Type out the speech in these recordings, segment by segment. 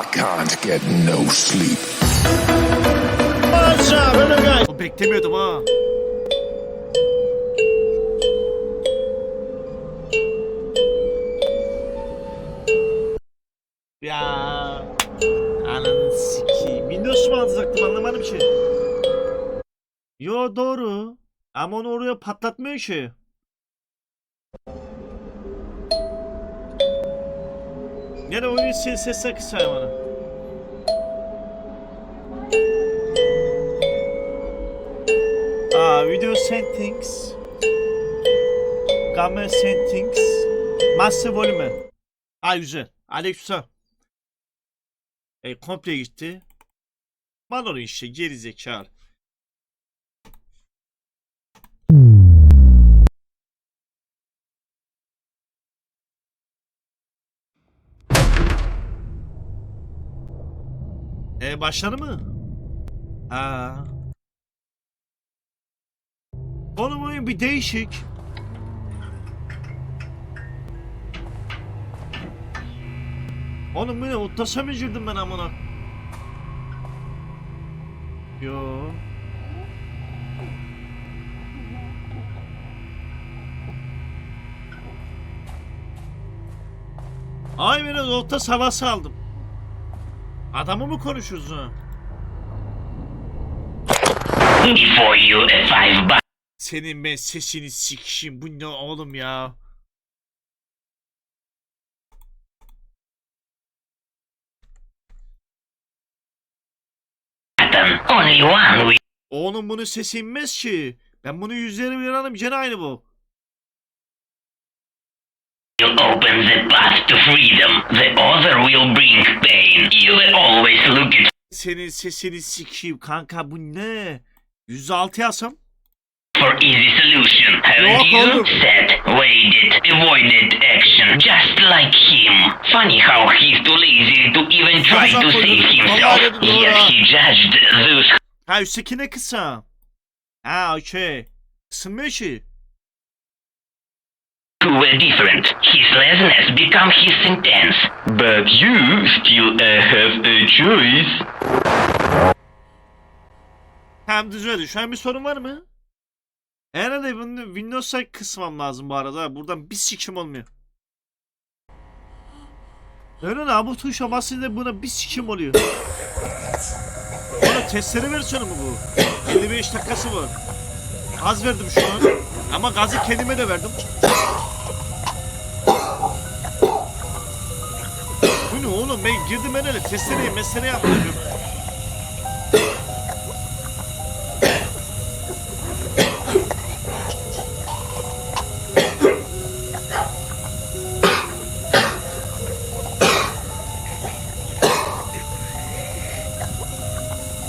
I can't get no sleep. Beklemiyordum ha. Ya ananı sikeyim. Windows mu alacaktım anlamadım ki. Yo doğru. Ama onu oraya patlatmıyor ki. Yine oyun ses sesle kısayım onu. Aa, video settings. Camera settings. Master volume. Aa güzel. Alexa. E, komple gitti. Mal işte geri zekalı. E başladı mı? Ha. Oğlum oyun bir değişik. Oğlum bu ne? Otlaşa mı girdim ben amına? Yo. Ay biraz orta havası aldım. Adamı mı konuşuyorsun? ha? For you, five bu- Senin ben sesini sikişim. Bu ne oğlum ya? Only one Oğlum bunun sesi inmez ki. Ben bunu yüzleri uyanalım gene aynı bu. Open the path to freedom. The other will bring pain. You will always look it Senin sesini sikeyim kanka bu ne? 106 yazsam. for easy solution. Haven't Yok you? oğlum. Said, waited, avoided action, just like him. Funny how he's too lazy to even try to save koydum. himself. Vallahi Yet ha. he judged those Ha üstteki ne kısa? Ha okey. Isınmıyor ki. Who were different. His laziness become his sentence. But you still uh, have a choice. Hem düzeldi. Şu an bir sorun var mı? Herhalde bunu Windows'a kısmam lazım bu arada. Buradan bir sikim olmuyor. Öyle ne bu tuşa basınca buna bir sikim oluyor. Bana testere versiyonu mu bu? 55 dakikası var. Gaz verdim şu an. Ama gazı kendime de verdim. Oğlum ben girdim ben öyle testereyi mesele yaptım.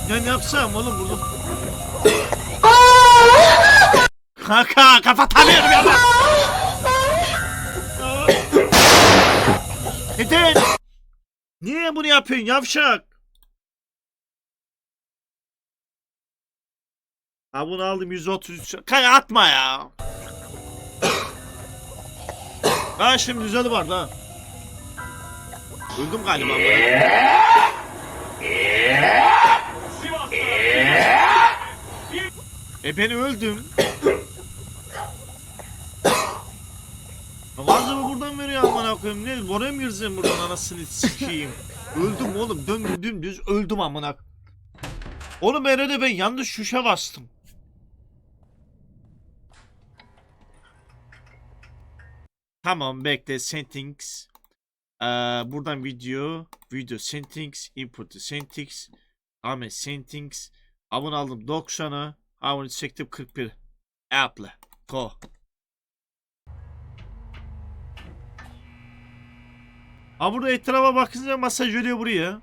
Ya ne yapsam oğlum burada? Kanka kapatamıyorum ya ben. Yapıyorsun yavşak? Ha bunu aldım 133. Kaya atma ya. Ha şimdi düzeli var da. Öldüm galiba. E ben öldüm. Gazımı buradan veriyor amına koyayım. Ne oraya mı gireceğim buradan anasını sikeyim. Öldüm oğlum döndüm dümdüz öldüm amına. Oğlum herhalde ben yanlış şuşa bastım. Tamam bekle settings. Ee, buradan video, video settings, input settings, Ahmet settings, abone aldım 90'a, abone çektim 41. Apple, go. Ha burada etrafa bakınca masaj veriyor buraya.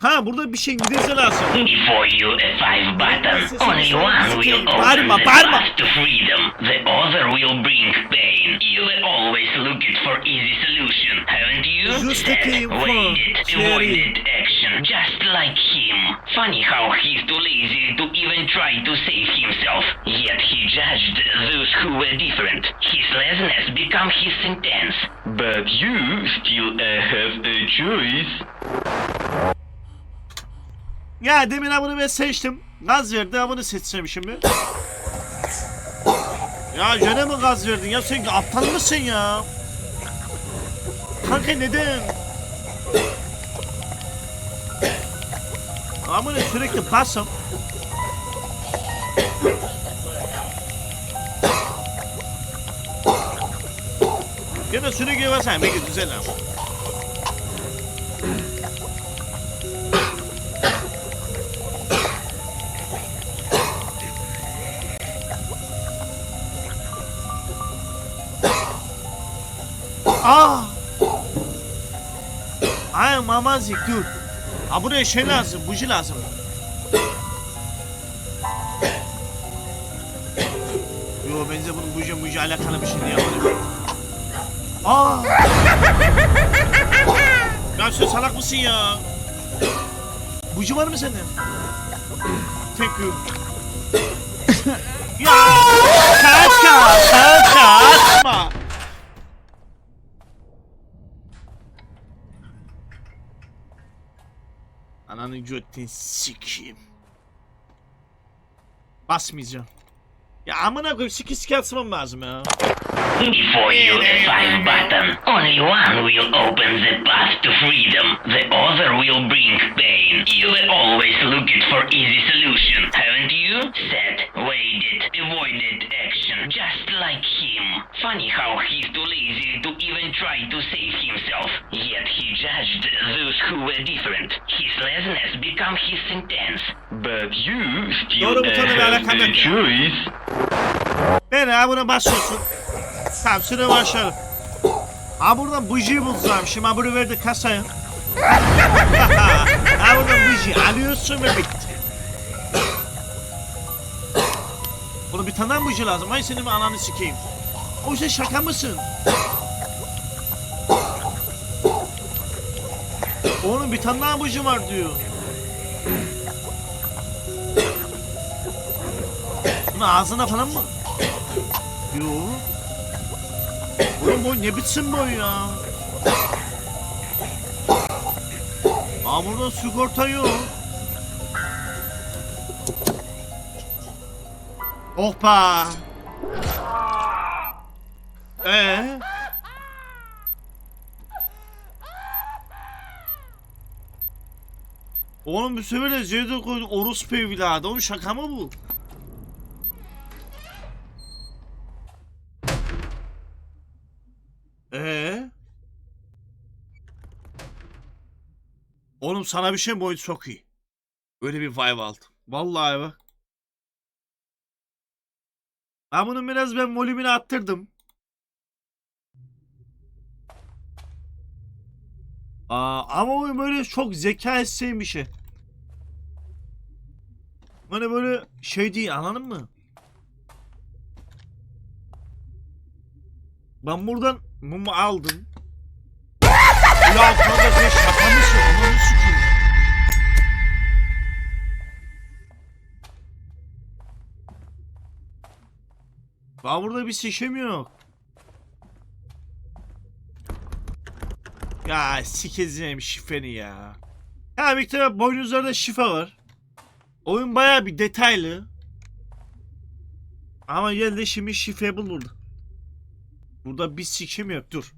Ha burada bir şey İngilizce lazım. For you, a five button. Only one will open the path to freedom. The other will bring pain. You will always look it for easy solution, haven't you? Just Said, looking waited, avoided action, just like him. Funny how he's too lazy to even try to save himself. Yet he judged those who were different. His laziness become his sentence. But you still uh, have a choice. Ya demin ha bunu ben seçtim. Gaz verdi ha bunu seçsem şimdi. Ya gene mi gaz verdin ya sen aptal mısın ya? Kanka neden? Amına sürekli basım. Gene sürekli basam. Peki güzel ama. Aa! Ay mamazik dur. Ha buraya şey lazım, buji lazım. Yo bence bunun buji buji alakalı bir şey değil yapalım. Aa! ya sen salak mısın ya? Buji var mı sende? Thank you. ya! Kanka! Kanka! Atma! Ananı götten sikeyim. Basmayacağım. Ya amına koyayım siki siki atmam lazım ya. Before you the five button, only one will open the sentence. But you still Doğru butona bir have alakam the yok ya. choice. Ben ha buna basıyorsun. Tamam süre başladı. Ha buradan bujiyi bulacağım. Şimdi bunu verdi kasaya. ha buradan buji alıyorsun ve bitti. Bunu bir tane buji lazım. Ay senin ananı sikeyim. O sen şaka mısın? Oğlum bir tane daha buji var diyor. Bunu ağzına falan mı? Yo. Oğlum bu ne biçim boy ya? Aa burada sigorta yok. Hoppa. Ee? Oğlum bu sefer de Ceyda koyduk orospu evladı. Oğlum şaka mı bu? Ee? Oğlum sana bir şey mi oyun çok iyi. Öyle bir vibe aldım. Vallahi bak. Ben bunun biraz ben volümünü attırdım. Aa, ama oyun böyle çok zeka isteyen bir şey. Hani böyle şey değil anladın mı? Ben buradan mumu aldım. ya kanka sen şaka mısın? Ananı sikeyim. Ben burada bir seçim yok. Ya sikeceğim şifreni ya. Ya bir tane boynuzlarda şifre var. Oyun baya bir detaylı. Ama gel de şimdi şifre bulurdu. Burada bir sikim yok dur.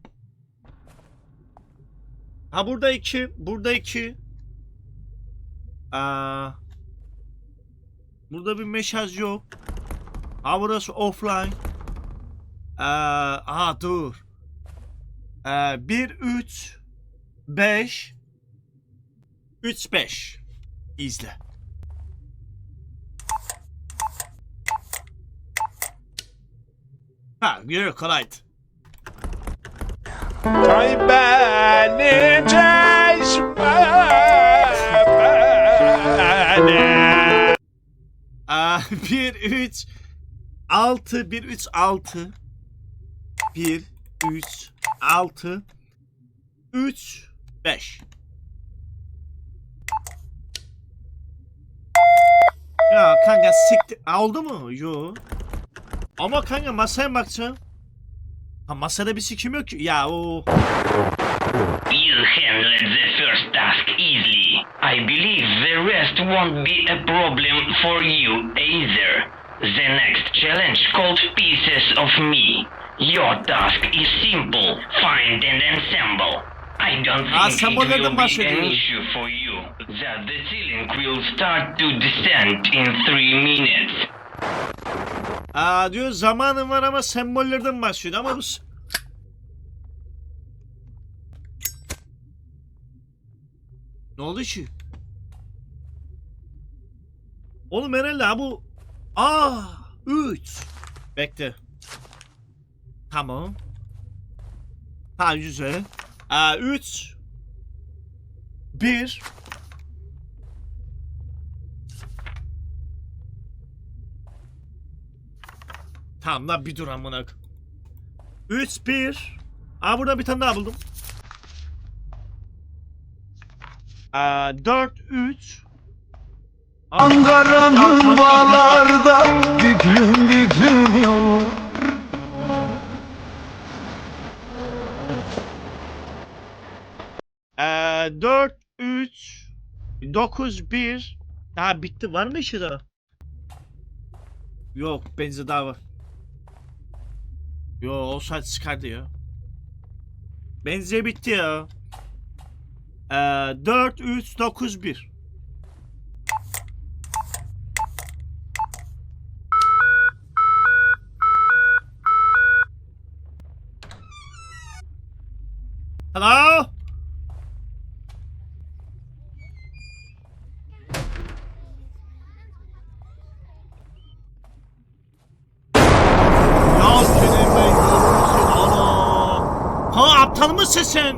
Ha burada iki, burada iki. Aa, burada bir mesaj yok. Ha burası offline. Aa, aha dur. Ee, 1 3 5 3 5 izle. Ha, yürü kolaydı. Ay beni çeşme beni. Aa, 1 3 6 1 3 6 1 3 6 3 5 Ya kanka siktir. Oldu mu? Yo. Ama kanka masaya bakacağım. Ha masada bir sikim yok ki. Ya o. You handled the first task easily. I believe the rest won't be a problem for you either. The next challenge called Pieces of Me. Your task is simple. Find and assemble. I don't Ah, think it will be an issue for you. That the ceiling will start to descend in three minutes. Aa diyor zamanın var ama sembollerden bahsediyor ama bu... Ne oldu ki? Oğlum herhalde ha bu... Aa, 3. Bekle. Tamam. Ha güzel. Aa 3. 1. Tamam lan bir dur amına. 3 1. Aa burada bir tane daha buldum. Aa 4 3. Ankara'nın bağlarda büklüm büklüm yol Ee, 4 3 9 1 Daha bitti var mı işi daha? Yok benzi daha var. Yo o saat çıkardı ya. Benzi bitti ya. Ee, 4 3 9 1 Hello? Ya senin ben görmüşsün ana. Ha aptal mısın sen?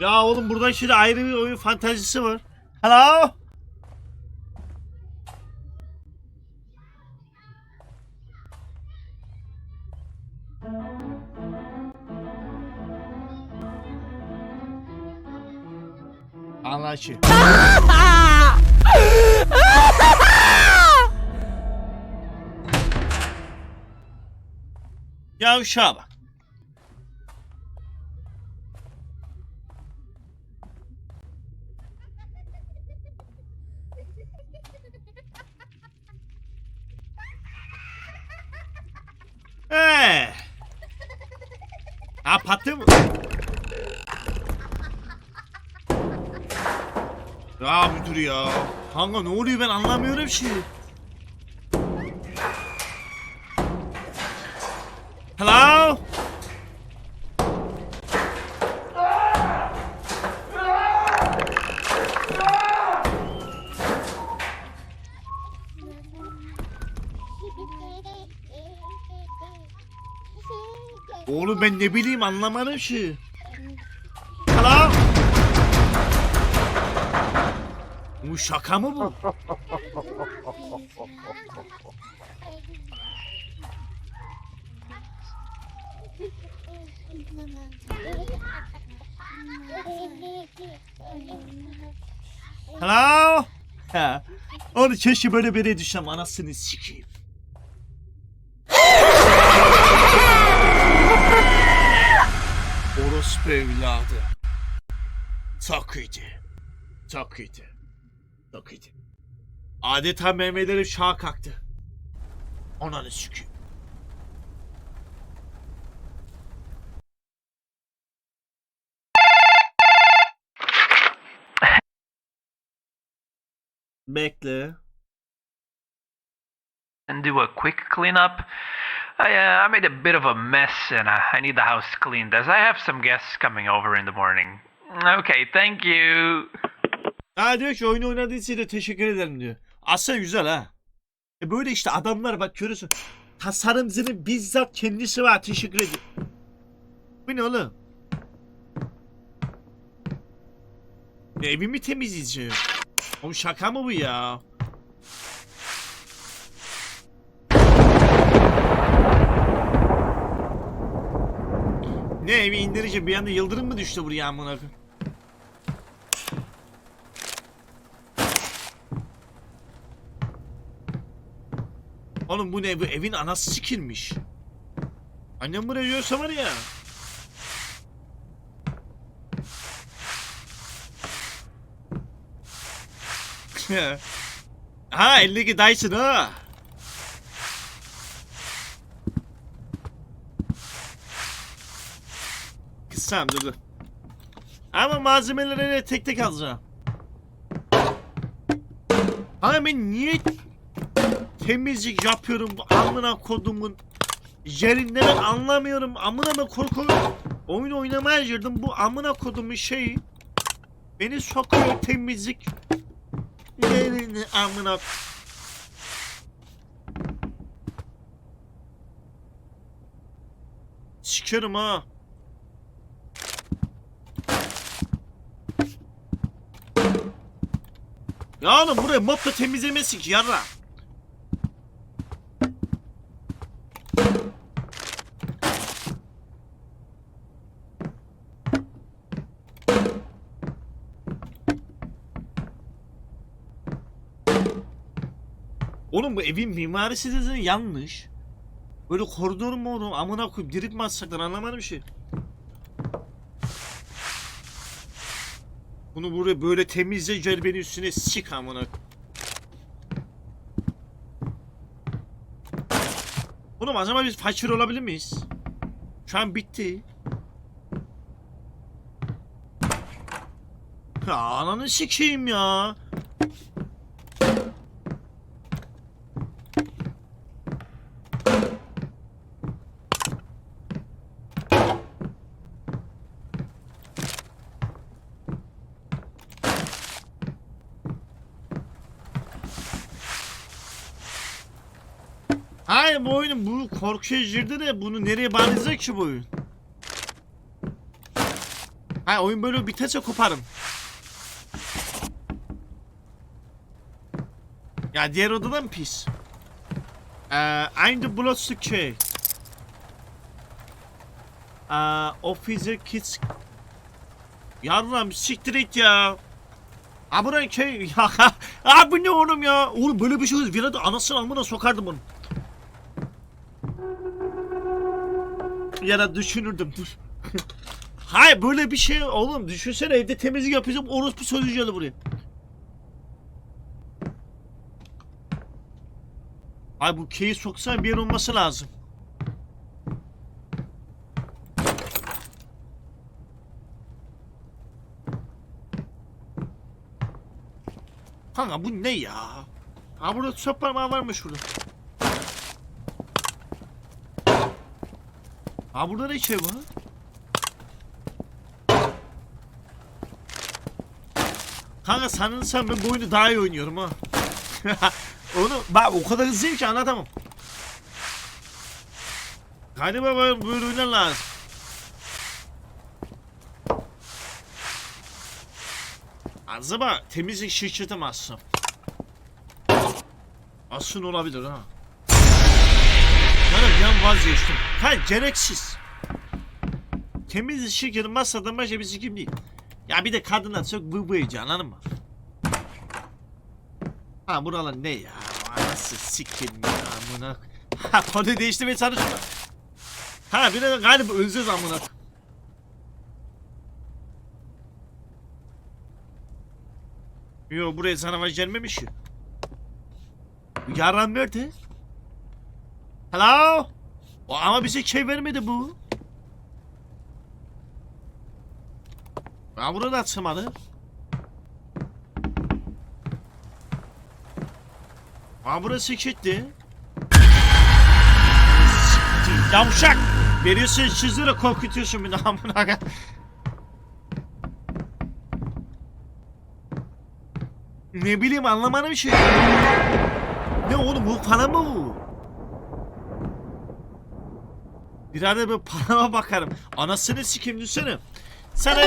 Ya oğlum burada şimdi ayrı bir oyun fantazisi var. Hello? Anlaşıldı. Ya uşağa bak. Kanka ne oluyor ben anlamıyorum ki. Hello? Oğlum ben ne bileyim anlamadım ki. Şaka mı bu? Hello? Ha. Onu keşke böyle bir yere düşsem anasını sikeyim. Orospu evladı. Çok iyiydi. Iyiydi. Adeta memelerim şaha kalktı. Ananı sikeyim. Bekle. and do a quick cleanup. I, uh, I made a bit of a mess and uh, I need the house cleaned as I have some guests coming over in the morning. Okay, thank you. Ha diyor ki oyunu oynadığın için de teşekkür ederim diyor. Aslında güzel ha. E böyle işte adamlar bak görüyorsun. Tasarımcının bizzat kendisi var teşekkür ediyor. Bu ne oğlum? E, evimi temizleyeceğim. Oğlum şaka mı bu ya? Ne evi indireceğim bir anda yıldırım mı düştü buraya amına koyayım? Oğlum bu ne bu evin anası sikilmiş. Annem buraya yiyorsa var ya. ha eldeki Dyson ha. Kıssam dur dur. Ama malzemeleri tek tek alacağım. Ben niye temizlik yapıyorum bu amına kodumun yerinde ben anlamıyorum amına ben korkuyorum. Oyun oynamaya girdim bu amına kodumun şeyi beni sokuyor temizlik yerine amına Sikerim ha. Ya oğlum buraya mopla temizlemesin ki yarra. Oğlum bu evin mimarisi de yanlış. Böyle koridor mu oğlum amına koyayım dirip mi atsak lan anlamadım bir şey. Bunu buraya böyle temizle gel beni üstüne sik amına. Oğlum acaba biz fakir olabilir miyiz? Şu an bitti. Ya ananı sikeyim ya. Hayır bu oyunun bu korkuya girdi de bunu nereye bağlayacak ki bu oyun? Hayır oyun böyle biterse koparım. Ya diğer odada mı pis? Ee, aynı Bloodstock şey. Ee, Officer Kids. Yavrum siktir et ya. Buraya şey ya ha bu ne oğlum ya? Oğlum böyle bir şey olur. Bir arada anasını amına sokardım onu. Ya da düşünürdüm dur. Hayır böyle bir şey oğlum düşünsene evde temizlik yapacağım orospu sözü geldi buraya. Ay bu keyi soksan bir yer olması lazım. Kanka bu ne ya? Ha burada çöp parmağı varmış burada. Ha burada ne şey var? Kanka sanırsam ben bu oyunu daha iyi oynuyorum ha. Onu bak o kadar hızlıyım ki anlatamam. Galiba böyle oyunlar lazım. Acaba temizlik şirketi mi açsam? Aslın olabilir ha. Yan vazgeçtim. Ha gereksiz. Temizlik şirketi masadan başka bir sikim değil. Ya bir de kadınlar çok bıbıyıcı anladın mı? Ha buralar ne ya? Anası sikim ya amına. Ha konuyu değiştirmeye çalışma. Ha bir de galiba özür amına. Yo buraya canavar gelmemiş ya. Bu Yaran nerede? Hello? O ama bize şey vermedi bu. Ha burada açmadı. Ha burası kilitli. Yavşak! Veriyorsun çizgiyle korkutuyorsun beni amına. Ne bileyim anlamadım şey. Ne oğlum bu falan mı bu? Birader ben parama bakarım. Anasını sikeyim düşsene. Sana...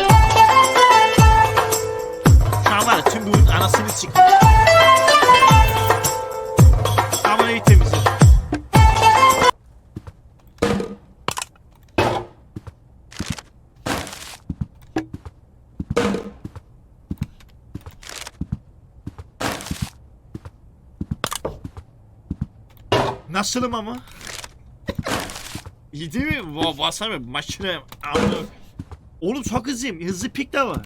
Şu an var ya tüm bunun anasını sikeyim. Kamerayı temizle. Nasılım ama? İyi değil mi? Va basar makine. Amına. Oğlum çok hızlıyım. Hızlı pik de var.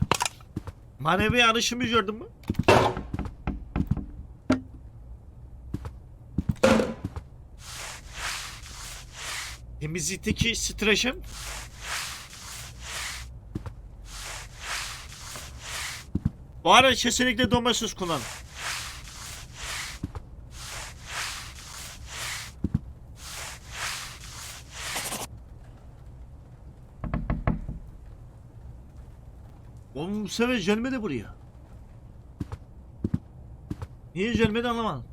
Manevi yarışımı gördün mü? Temizlikteki streşim. Bu ara kesinlikle domates kullan. Sefer gelmedi buraya. Niye gelmedi anlamadım.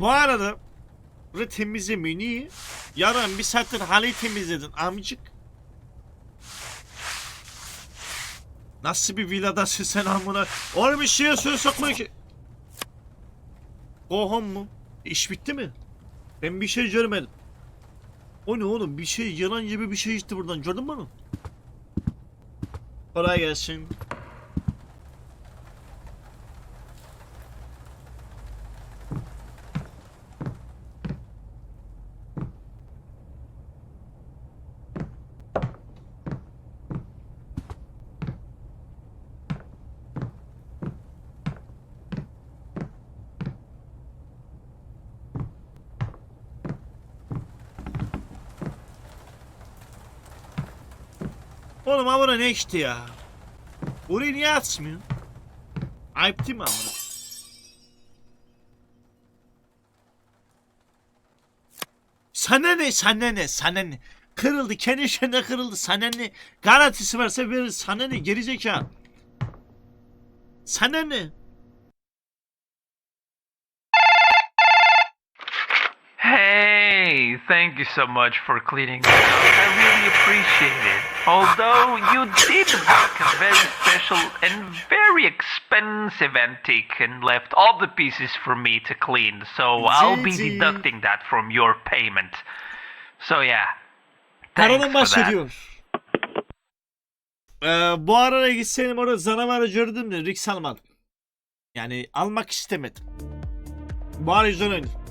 Bu arada temizlemiyor. Niye? Yarın bir saattir halıyı temizledin amcık. Nasıl bir villadasın sen amına? Oğlum bir şeye söz sokma ki. Go home mu? İş bitti mi? Ben bir şey görmedim. O ne oğlum? Bir şey yalan gibi bir şey gitti buradan. Gördün mü onu? Kolay gelsin. Oğlum amına ne içti ya? Orayı niye açmıyor? Ayıp değil mi amına? Sana ne sana ne sana ne? Kırıldı kendi işinde kırıldı sana ne? Garantisi varsa verir sana ne gerizekalı? Sana ne? Hey, thank you so much for cleaning that up. I really appreciate it. Although you did work a very special and very expensive antique and left all the pieces for me to clean, so I'll be deducting that from your payment. So yeah. Thanks for that. bahsediyor. Ee, bu arada gitseydim orada canavarı gördüm de risk almadım. Yani almak istemedim. Bu ara yüzden oynadım.